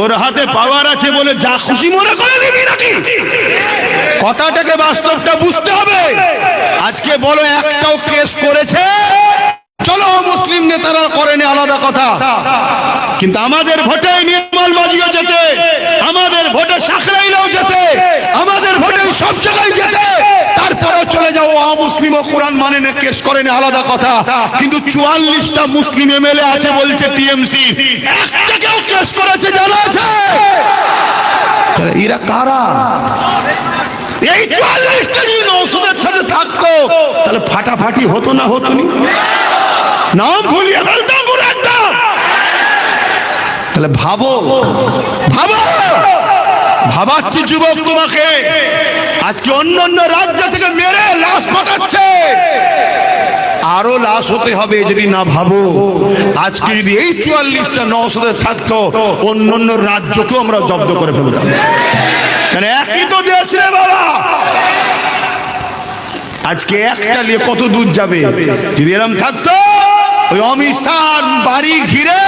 তোর হাতে পাওয়ার আছে বলে যা খুশি মনে করে নিবি নাকি? কথাটাকে বাস্তবটা বুঝতে হবে। আজকে বলো একটাও কেস করেছে? চলো, মুসলিম নেতারা করেনি আলাদা কথা। কিন্তু আমাদের ভোটে নির্মল বাজিও যেতে, আমাদের ভোটে সাকরাইলেও যেতে, আমাদের ভোটে সব জায়গায় যেতে। অমুসলিম ও কোরআন মানে না, কেস করেনি আলাদা কথা। কিন্তু চুয়াল্লিশটা মুসলিম এমএলএ আছে বলছে টিএমসি। একটাকেও কেস করেছে, জানা আছে? এরা কারা? এই চুয়াল্লিশটা যদি নৌসদের সাথে থাকতো, তাহলে ফাটাফাটি হতো না হতো নি? নাম ভুলিয়ে ফেলতাম তাহলে ভাবো ভাবো, ভাবাচ্ছি যুবক তোমাকে। আজকে অন্য অন্য রাজ্য থেকে মেরে আরও লাশ হতে হবে যদি না ভাবো। আজকে যদি এই চুয়াল্লিশটা নশোদের থাকতো অন্য অন্য রাজ্যকেও আমরা জব্দ করে ফেলতাম। কারণ একই তো দেশ রে বাবা। আজকে একটা নিয়ে কত দূর যাবে? যদি এরম থাকতো, ওই অমিত বাড়ি ঘিরে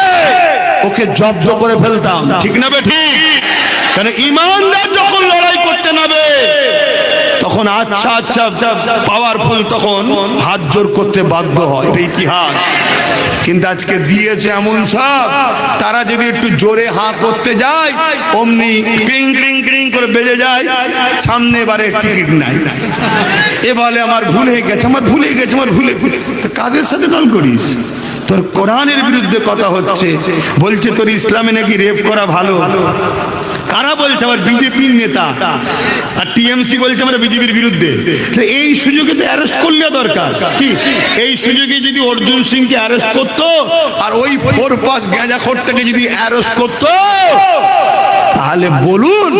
ওকে জব্দ করে ফেলতাম। ঠিক না বে ঠিক? কেন ইমানদার যখন লড়াই করতে নাবে তখন আচ্ছা আচ্ছা পাওয়ারফুল তখন হাত জোর করতে বাধ্য হয়। এটা ইতিহাস। কিন্তু আজকে দিয়েছে এমন সব। তারা যদি একটু জোরে হাঁ করতে যায়, অমনি ক্রিং ক্রিং ক্রিং করে বেজে যায়। সামনে এবারে টিকিট নাই। এ বলে আমার ভুল হয়ে গেছে, আমার ভুল গেছে, আমার ভুলে কাদের সাথে দল করিস? তোর কোরআনের বিরুদ্ধে কথা হচ্ছে। বলছে তোর ইসলামে নাকি রেপ করা ভালো? কারা বলছে? আবার বিজেপির নেতা। টিএমসি বলছে আমরা বিজেপির বিরুদ্ধে। এই সুযোগে তো অ্যারেস্ট করলে দরকার। কি? এই সুযোগে যদি অর্জুন সিংকে অ্যারেস্ট করতো আর ওই ফোর পাস গাঁজা খোরটাকে যদি অ্যারেস্ট করতো তাহলে বলুন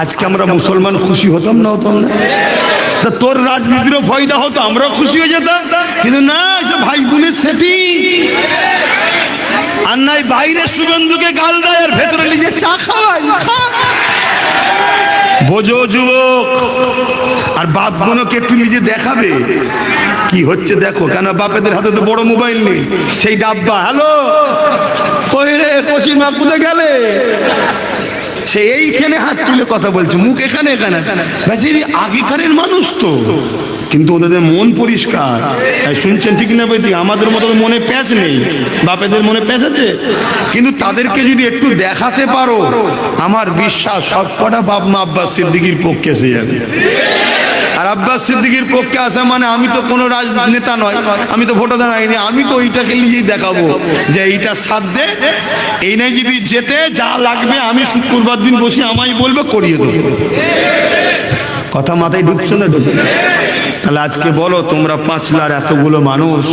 আজকে আমরা মুসলমান খুশি হতাম না হতাম না? তা তোর রাজনীতিরও ফয়দা হতো আমরাও খুশি হয়ে যেতাম। কিন্তু না সে ভাই বোনের সেটি। আর নাই বাইরে শুভেন্দুকে গাল দেয় আর ভেতরে নিজে চা খাওয়াই খা। বোঝো যুবক। আর বাপ বোনকে একটু নিজে দেখাবে। কি হচ্ছে দেখো, কেন বাপেদের হাতে তো বড় মোবাইল নেই? সেই ডাব্বা, হ্যালো? কই রে কচির মা গেলে? সে এইখানে হাত তুলে কথা বলছে, মুখ এখানে এখানে। ভাই আগেকারের মানুষ তো, কিন্তু ওদের মন পরিষ্কার। শুনছেন ঠিক না বেদি আমাদের মতো মনে প্যাঁচ নেই। বাপেদের মনে প্যাঁচাতে কিন্তু তাদেরকে যদি একটু দেখাতে পারো, আমার বিশ্বাস সবকটা বাপ মা আব্বাস সিদ্দিকির পক্ষে সে যাবে আর আব্বাস সিদ্দিকির পক্ষে আসা মানে আমি তো কোনো রাজনেতা নয়, আমি তো ভোটার দাঁড়াইনি আমি তো ওইটাকে নিজেই দেখাবো যে এইটা দে এই নাই যদি যেতে, যা লাগবে আমি শুক্রবার দিন বসে আমায় বলবে, করিয়ে দেবো। কথা মাথায় ঢুকছো না, ঢুকছে তাহলে আজকে বলো, তোমরা পাঁচলার এতগুলো মানুষ।